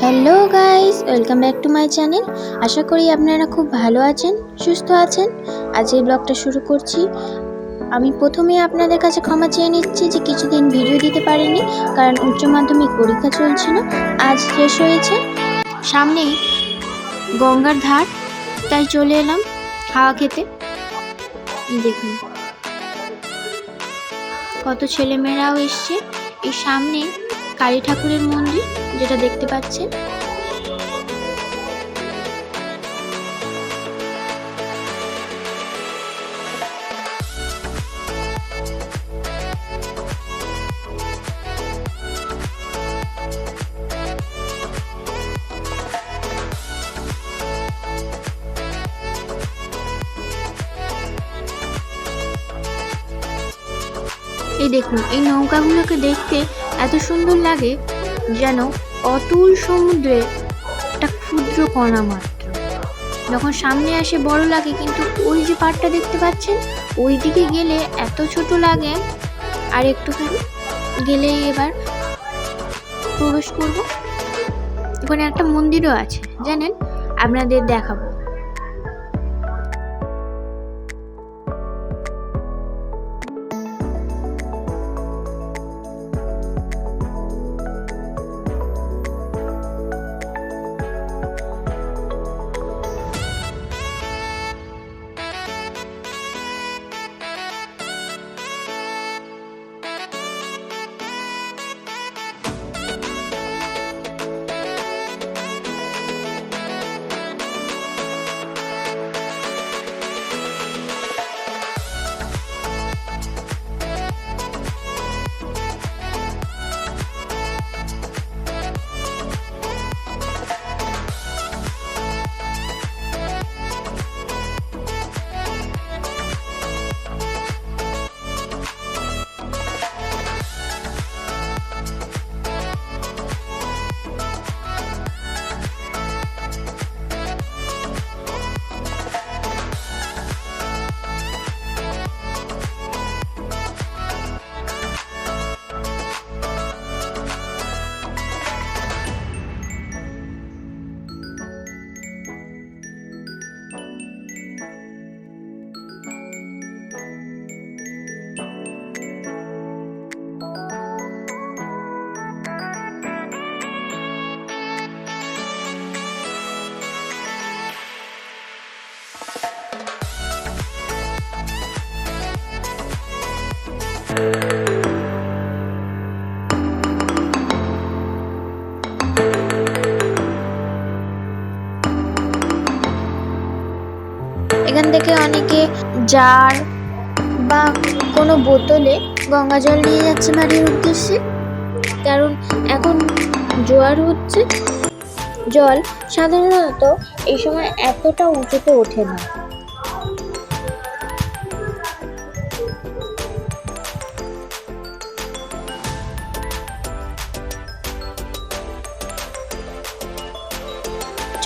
Hello guys welcome back to my channel আশা করি আপনারা খুব ভালো আছেন, সুস্থ আছেন। আজ এই ব্লগটা শুরু করছি। আমি প্রথমে আপনাদের কাছে ক্ষমা চেয়ে নিচ্ছি যে কিছুদিন ভিডিও দিতে পারিনি, কারণ উচ্চ মাধ্যমিক পরীক্ষা চলছিল। আজ শেষ হয়েছে। সামনেই গঙ্গার ধার, তাই চলে এলাম হাওয়া খেতে। দেখুন। কত ছেলেমেয়েরাও এসছে। এই সামনে কালী ঠাকুরের মন্দির যেটা দেখতে পাচ্ছেন। এই দেখুন, এই নৌকাগুলোকে দেখতে এত সুন্দর লাগে যেন অতুল সমুদ্রে একটা ক্ষুদ্র কণা মাত্র। যখন সামনে আসে বড় লাগে, কিন্তু ওই যে পাড়টা দেখতে পাচ্ছেন ওই দিকে গেলে এত ছোট লাগে। আর একটুখানি গেলেই এবার প্রবেশ করব। ওখানে একটা মন্দিরও আছে, জানেন? আপনাদের দেখাবো। এখান থেকে অনেকে জার বা কোনো বোতলে গঙ্গা জল নিয়ে যাচ্ছে বাড়ির উদ্দেশ্যে। কারণ এখন জোয়ার হচ্ছে। জল সাধারণত এই সময় এতটা উঁচুতে ওঠে না।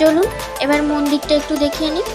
চলুন এবার মন্দিরটা একটু দেখিয়ে নিই।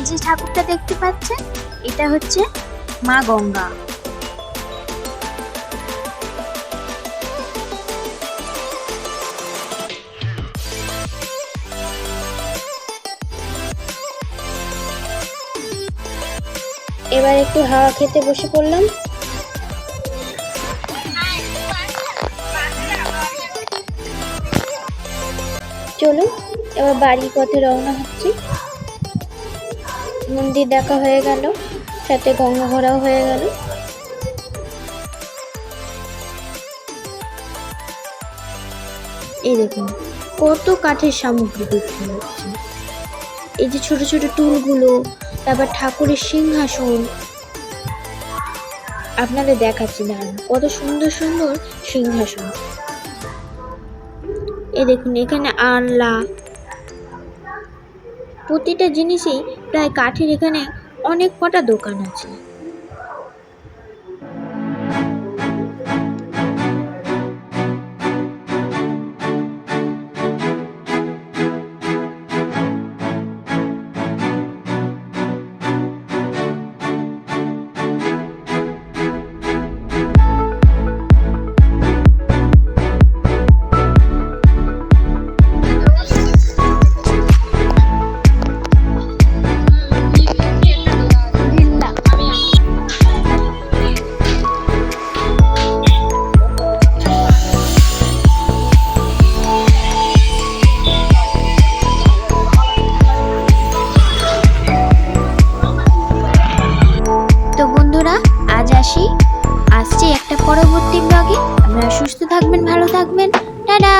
এই যে ঠাকুরটা দেখতে পাচ্ছেন, এটা হচ্ছে মা গঙ্গা। এবার একটু হাওয়া খেতে বসে পড়লাম। চলুন, এবার বাড়ির পথে রওনা হচ্ছি। মন্দির দেখা হয়ে গেল, সাথে গঙ্গা ঘোরাও হয়ে গেল। এই দেখুন, কত কাঠের সামগ্রী বিক্রি হচ্ছে। এই যে ছোট ছোট টুলগুলো, তারপর ঠাকুরের সিংহাসন। আপনাদের দেখাচ্ছি, দাঁড়ান, কত সুন্দর সুন্দর সিংহাসন। এই দেখুন, এখানে আনলা প্রতিটা জিনিসই প্রায় কাঠের এখানে অনেক কটা দোকান আছে। পরবর্তী ব্লগে আপনারা সুস্থ থাকবেন ভালো থাকবেন। টাটা!